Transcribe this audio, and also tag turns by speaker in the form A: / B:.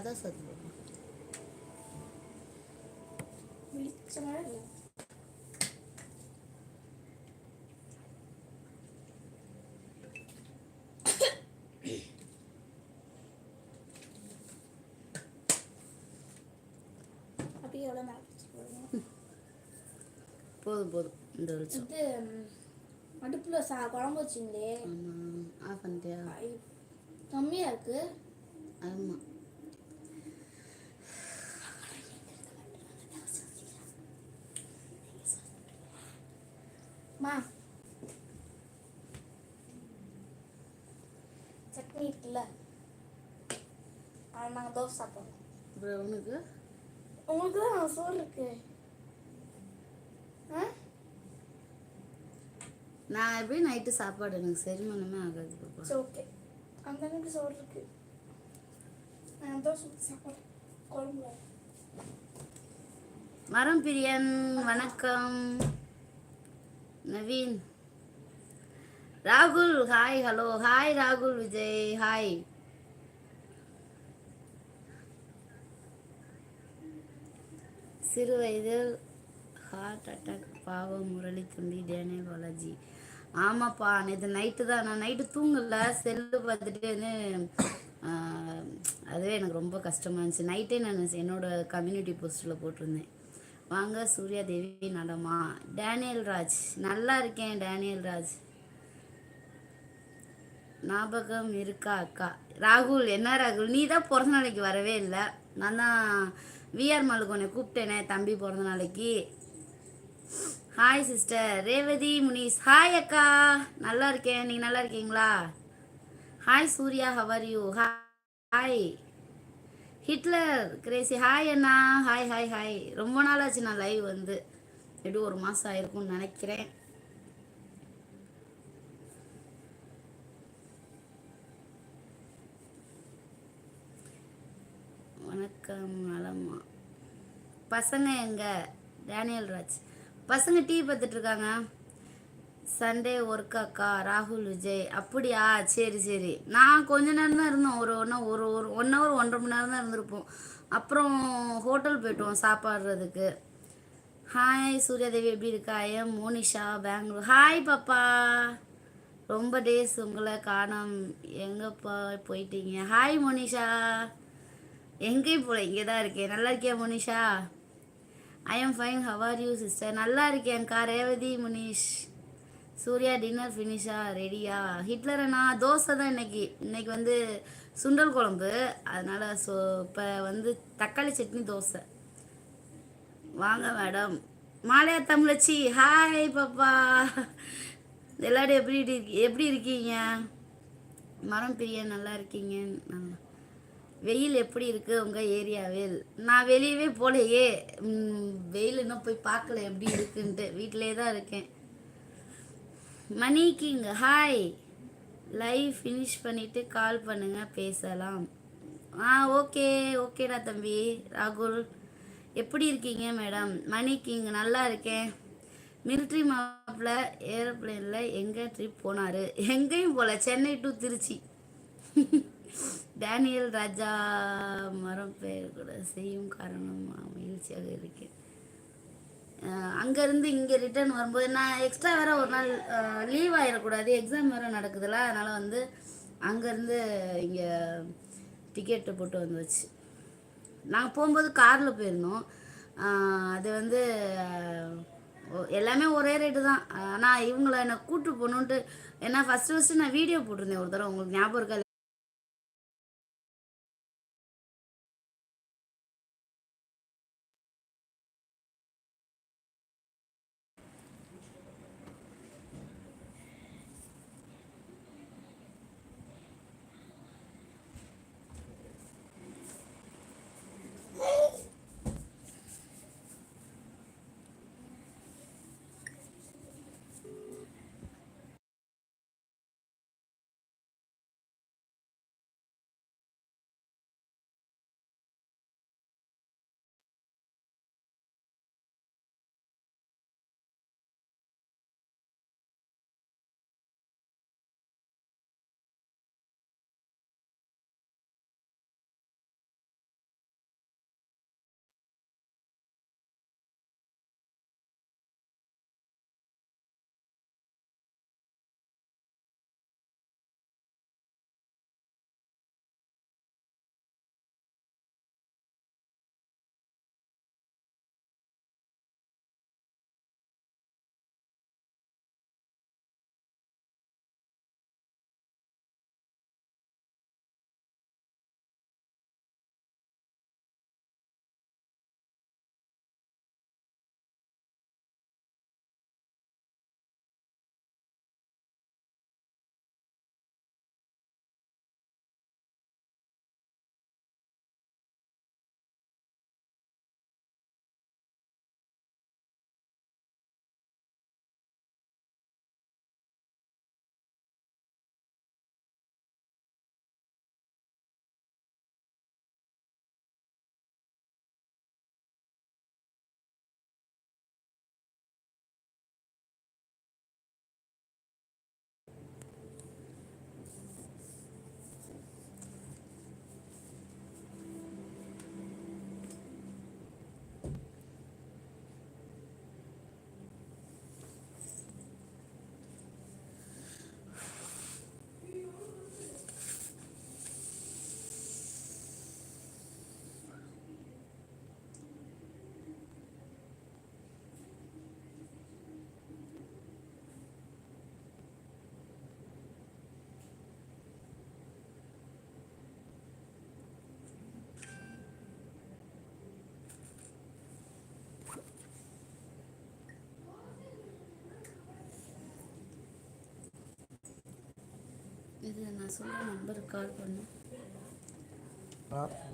A: அதான்
B: போடுங்க?
A: போதும் போதும். இந்த வெளிச்சம்
B: இது ம், அடுப்புல சா குழம்பு வச்சிங்களே.
A: ஆமாம் ஆஃப் பண்ணிட்டியா?
B: ஐ, கம்மியா இருக்கு.
A: ஆமாம்
B: நாங்கள் தோசை சாப்பிடுவோம்.
A: அப்புறம் உனக்கு?
B: உங்களுக்கு தான் சோறு இருக்கு?
A: நான் எப்படி நைட்டு சாப்பாடு எனக்கு செரிமானமே ஆகாது பாப்பா.
B: சரி ஓகே அந்த அன்னைக்கு சோறு இருக்கு. நான் தோசை சாப்பிட்றேன் குழம்புல
A: மரம் பிரியன் வணக்கம். நவீன். ராகுல் ஹாய் ஹலோ ஹாய் ராகுல் விஜய் ஹாய் சிறு வயதில் ஹார்ட் அட்டாக் பாவம் முரளி துண்டி டேனியல் பாலாஜி ஆமாப்பா நேற்று நைட்டு தான். நான் நைட்டு தூங்கல செல்லு பார்த்துட்டு வந்து அதுவே எனக்கு ரொம்ப கஷ்டமாக இருந்துச்சு. நைட்டே நான் என்னோட கம்யூனிட்டி போஸ்ட்டில் போட்டிருந்தேன். வாங்க சூர்யா தேவி நடமா? டேனியல் ராஜ் நல்லா இருக்கேன் டேனியல் ராஜ். ஞாபகம் இருக்கா அக்கா? ராகுல் என்ன ராகுல்? நீ தான் பிறந்த நாளைக்கு வரவே இல்லை. நான் தான் விஆர் மாலுக்கு உன்னை கூப்பிட்டேனே தம்பி பிறந்த நாளைக்கு. Hi sister Revathi Munish. Hi அக்கா. நல்லா இருக்கேன். நீங்கள் நல்லா இருக்கீங்களா? Hi Surya. How are you hi Hitler crazy. Hi Anna. Hi hi hi ரொம்ப நாள் ஆச்சு நான் லைவ் வந்து. எப்படி ஒரு மாதம் ஆயிருக்கும்னு நினைக்கிறேன். வணக்கம் நலமா பசங்க எங்க? டேனியல் ராஜ். பசங்க டிவி பார்த்துட்டு இருக்காங்க சண்டே ஒர்க் அக்கா ராகுல் விஜய். அப்படியா? சரி சரி. நான் கொஞ்ச நேரம் தான் இருந்தோம். ஒரு ஒன்றா ஒரு ஒரு ஒன் ஹவர் ஒன்றரை மணி நேரம் தான் இருந்திருப்போம். அப்புறம் ஹோட்டல் போயிட்டோம் சாப்பாடுறதுக்கு. ஹாய் சூர்யாதேவி எப்படி இருக்கா? ஏன் மோனிஷா பெங்களூர் ஹாய் பாப்பா. ரொம்ப டேஸ் உங்களை காணோம். எங்கப்பா போயிட்டீங்க? ஹாய் மோனிஷா. எங்கேயும் போல? இங்கே தான் இருக்கேன். நல்லா இருக்கியா Munisha? I am fine how are you sister நல்லா இருக்கேன்க்கா ரேவதி முனிஷ். சூர்யா டின்னர் ஃபினிஷா ரெடியா ஹிட்லர் அண்ணா தோசை தான் இன்னைக்கு. இன்னைக்கு வந்து சுண்டல் குழம்பு. அதனால் ஸோ இப்போ வந்து தக்காளி சட்னி தோசை. வாங்க மேடம் மாலையா தமிழச்சி. ஹாய் பாப்பா. எல்லாரும் எப்படி எப்படி இருக்கீங்க? மரம் பிரியா நல்லா இருக்கீங்க? நல்லா. வெயில் எப்படி இருக்கு உங்க ஏரியாவில்? நான் வெளியவே போலையே. வெயில் இன்னும் போய் பார்க்கல எப்படி இருக்குன்ட்டு. வீட்டிலே தான் இருக்கேன். Mani king hi live finish பண்ணிட்டு கால் பண்ணுங்க பேசலாம். ஆ ஓகே ஓகேடா தம்பி. ராகுல் எப்படி இருக்கீங்க மேடம் மணி கிங் நல்லா இருக்கேன். மிலிட்ரி மாப்பில் ஏரோப்ளேனில் எங்கே ட்ரிப் போனார்? எங்கேயும் போகல சென்னை டு திருச்சி. டேனியல் ராஜா மரம் பெயர் கூட செய்யும் காரணம் மகிழ்ச்சியாக இருக்கேன் அங்கேருந்து இங்கே ரிட்டர்ன் வரும்போது நான் எக்ஸ்ட்ரா வேறு ஒரு நாள் லீவ் ஆகிடக்கூடாது எக்ஸாம் வேறு நடக்குதுல்ல அதனால் வந்து அங்கேருந்து இங்கே டிக்கெட்டு போட்டு வந்துச்சு நாங்கள் போகும்போது காரில் போயிருந்தோம். அது வந்து எல்லாமே ஒரே ரேட்டு தான். ஆனால் இவங்கள என்னை கூட்டு போகணுன்ட்டு ஏன்னா ஃபஸ்ட்டு ஃபஸ்ட்டு நான் வீடியோ போட்டிருந்தேன் ஒரு தடவை உங்களுக்கு ஞாபகம் இருக்கா? இது நான் சொல்ற நம்பருக்கு கால் பண்ணு.